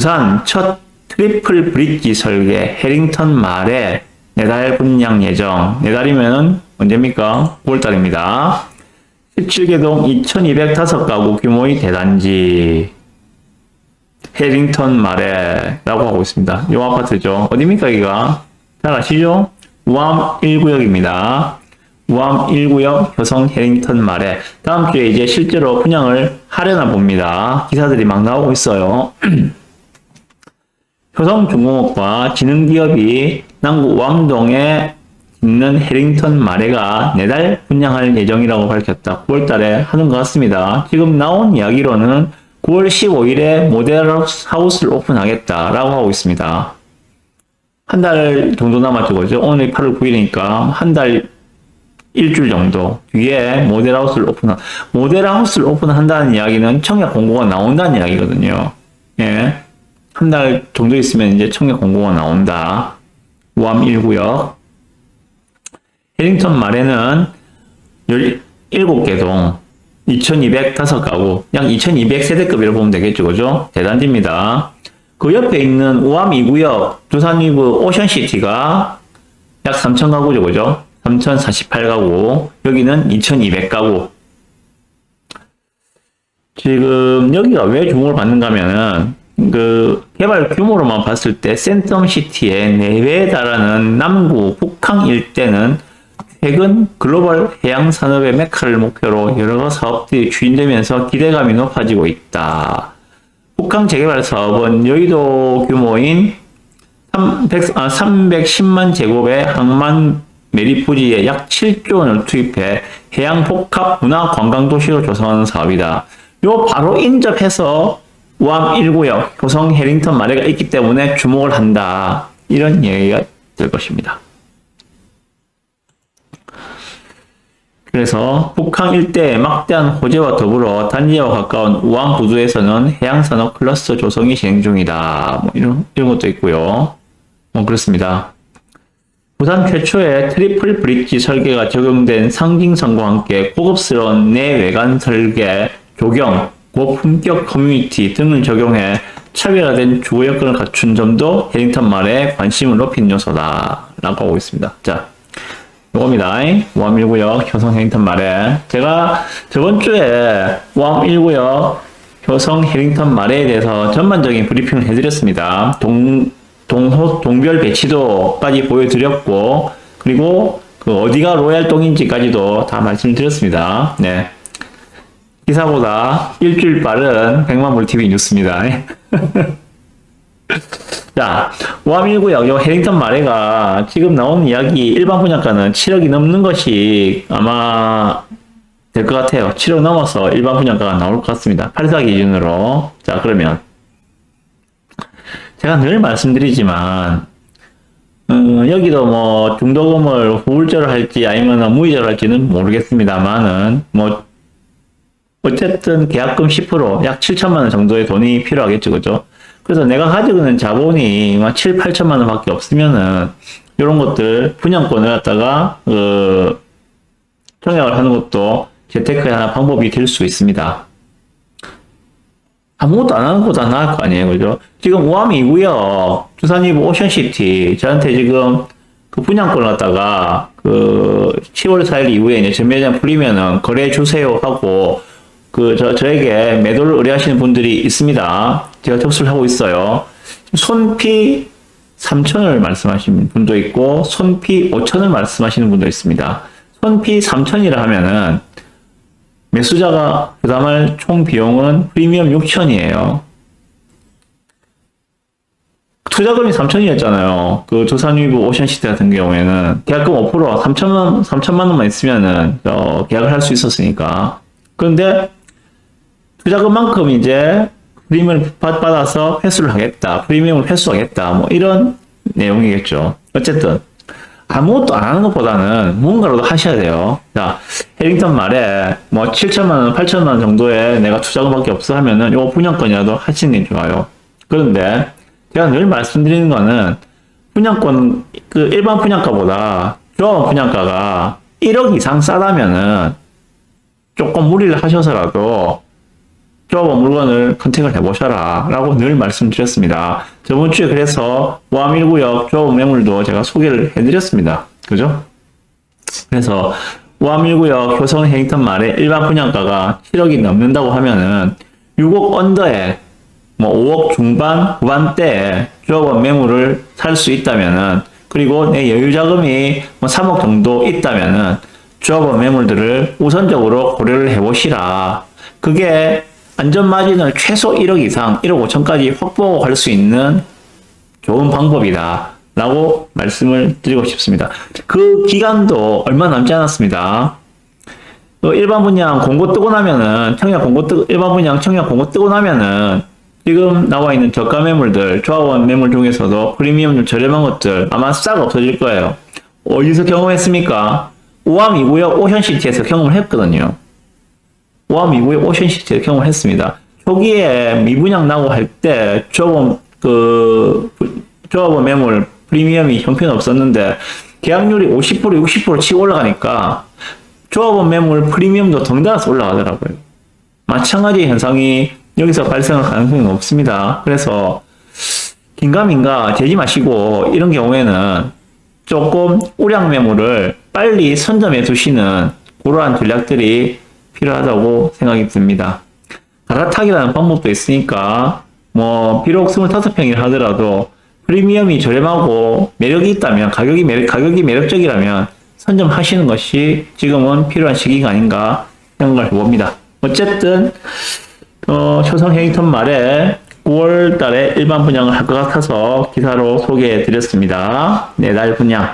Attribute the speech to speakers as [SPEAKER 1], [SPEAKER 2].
[SPEAKER 1] 부산 첫 트리플 브릿지 설계 해링턴 말에 내달 분양 예정. 내달이면 언제입니까? 9월달입니다. 17개동 2205가구 규모의 대단지 해링턴 말에 라고 하고 있습니다. 이 아파트죠. 어디입니까, 여기가? 잘 아시죠? 우암 1구역입니다. 우암 1구역 효성 해링턴 말에 다음 주에 이제 실제로 분양을 하려나 봅니다. 기사들이 막 나오고 있어요. 효성중공업과 지능기업이 남구 우암동에 있는 해링턴 마레가 내달 분양할 예정이라고 밝혔다. 9월 달에 하는 것 같습니다. 지금 나온 이야기로는 9월 15일에 모델 하우스를 오픈하겠다라고 하고 있습니다. 한 달 정도 남았죠, 그죠? 오늘 8월 9일이니까 한 달 일주일 정도 뒤에 모델 하우스를 오픈, 모델 하우스를 오픈한다는 이야기는 청약 공고가 나온다는 이야기거든요. 예. 한 달 정도 있으면 이제 청약 공고가 나온다. 우암 1구역. 해링턴 말에는 17개 동, 2205가구, 약 2200세대급이라고 보면 되겠죠, 그죠? 대단지입니다. 그 옆에 있는 우암 2구역, 두산 위브 오션시티가 약 3000가구죠, 그죠? 3048가구, 여기는 2200가구. 지금 여기가 왜 주목을 받는가 하면은, 그, 개발 규모로만 봤을 때 센텀 시티의 내외에 달하는 남구, 북항 일대는 최근 글로벌 해양 산업의 메카를 목표로 여러 사업들이 추진되면서 기대감이 높아지고 있다. 북한 재개발 사업은 여의도 규모인 300, 아, 310만 제곱의 항만 매립 부지에 약 7조 원을 투입해 해양 복합 문화 관광 도시로 조성하는 사업이다. 요 바로 인접해서 우암 1구역 효성 해링턴 마레가 있기 때문에 주목을 한다. 이런 얘기가 될 것입니다. 그래서 북한 일대의 막대한 호재와 더불어 단지와 가까운 우암 부두에서는 해양산업 클러스터 조성이 진행 중이다. 뭐 이런, 이런 것도 있고요. 뭐 그렇습니다. 부산 최초의 트리플 브릿지 설계가 적용된 상징성과 함께 고급스러운 내외관 설계, 조경, 고품격 커뮤니티 등을 적용해 차별화된 주거 여건을 갖춘 점도 해링턴 말에 관심을 높인 요소다. 라고 하고 있습니다. 자, 요겁니다. 우암 1구역 효성 해링턴 말에 제가 저번 주에 우암 1구역 효성 해링턴 말에 대해서 전반적인 브리핑을 해드렸습니다. 동, 동호, 동별 배치도까지 보여드렸고, 그리고 그 어디가 로얄동인지까지도 다 말씀드렸습니다. 네. 기사보다 일주일 빠른 백만불TV 뉴스입니다. 자, 우암1구역, 요 해링턴 마레가 지금 나오는 이야기 일반 분양가는 7억이 넘는 것이 아마 될 것 같아요. 7억 넘어서 일반 분양가가 나올 것 같습니다. 8사 기준으로. 자, 그러면. 제가 늘 말씀드리지만, 음, 여기도 뭐 중도금을 후불제로 할지 아니면 무이자로 할지는 모르겠습니다만은, 뭐, 어쨌든 계약금 10%, 약 7천만 원 정도의 돈이 필요하겠죠, 그죠? 그래서 내가 가지고 있는 자본이 막 7, 8천만 원밖에 없으면은 이런 것들 분양권을 갖다가 그 청약을 하는 것도 재테크의 하나 방법이 될 수 있습니다. 아무것도 안 하는 것보다 나을 거 아니에요, 그죠? 지금 우암이고요. 두산이브 오션시티 저한테 지금 그 분양권을 갖다가 그 10월 4일 이후에 이제 전매장 풀리면은 거래해 주세요 하고 그, 저, 저에게 매도를 의뢰하시는 분들이 있습니다. 제가 접수를 하고 있어요. 손피 3천을 말씀하시는 분도 있고, 손피 5천을 말씀하시는 분도 있습니다. 손피 3천이라 하면은, 매수자가 부담할 총 비용은 프리미엄 6천이에요. 투자금이 3천이었잖아요. 그 조산위브 오션시티 같은 경우에는 계약금 5% 3천만 3천만 원만 있으면은 어, 계약을 할 수 있었으니까. 그런데 투자금만큼 이제 프리미엄을 받아서 회수를 하겠다. 프리미엄을 회수하겠다. 뭐 이런 내용이겠죠. 어쨌든 아무것도 안 하는 것보다는 뭔가라도 하셔야 돼요. 자, 해링턴 말에 뭐 7천만 원, 8천만 원 정도에 내가 투자금밖에 없어 하면은 요 분양권이라도 하시는 게 좋아요. 그런데 제가 늘 말씀드리는 거는 분양권 그 일반 분양가보다 조합 분양가가 1억 이상 싸다면은 조금 무리를 하셔서라도 조합원 물건을 컨택을 해보셔라 라고 늘 말씀드렸습니다. 저번 주에 그래서 모함 1구역 조합원 매물도 제가 소개를 해드렸습니다. 그죠? 그래서 모함 1구역 효성 헤링턴 말에 일반 분양가가 7억이 넘는다고 하면은 6억 언더에 뭐 5억 중반 후반대에 조합원 매물을 살 수 있다면은 그리고 내 여유 자금이 뭐 3억 정도 있다면은 조합원 매물들을 우선적으로 고려를 해보시라. 그게 안전 마진을 최소 1억 이상, 1억 5천까지 확보하고 갈수 있는 좋은 방법이다. 라고 말씀을 드리고 싶습니다. 그 기간도 얼마 남지 않았습니다. 그 일반 분양 공고 뜨고 나면은 청약 공고 뜨 일반 분양 청약 공고 뜨고 나면은 지금 나와 있는 저가 매물들 조합원 매물 중에서도 프리미엄 좀 저렴한 것들 아마 싹 없어질 거예요. 어디서 경험했습니까? 2구역 오션시티에서 경험을 했거든요. 오암 2구역 오션시티에서 경험을 했습니다. 초기에 미분양 나고 할 때 조합원 그 조합원 매물 프리미엄이 형편 없었는데 계약률이 50% 60% 치고 올라가니까 조합원 매물 프리미엄도 덩달아서 올라가더라고요. 마찬가지 현상이 여기서 발생할 가능성이 높습니다. 그래서 긴가민가 되지 마시고 이런 경우에는 조금 우량 매물을 빨리 선점해 두시는 그러한 전략들이 필요하다고 생각이 듭니다. 갈아타기라는 방법도 있으니까 뭐 비록 25평이라 하더라도 프리미엄이 저렴하고 매력이 있다면 가격이 매력, 가격이 매력적이라면 선점하시는 것이 지금은 필요한 시기가 아닌가 생각을 해봅니다. 어쨌든 어, 초성 헤이턴 말에 9월 달에 일반 분양을 할 것 같아서 기사로 소개해 드렸습니다. 내달 분양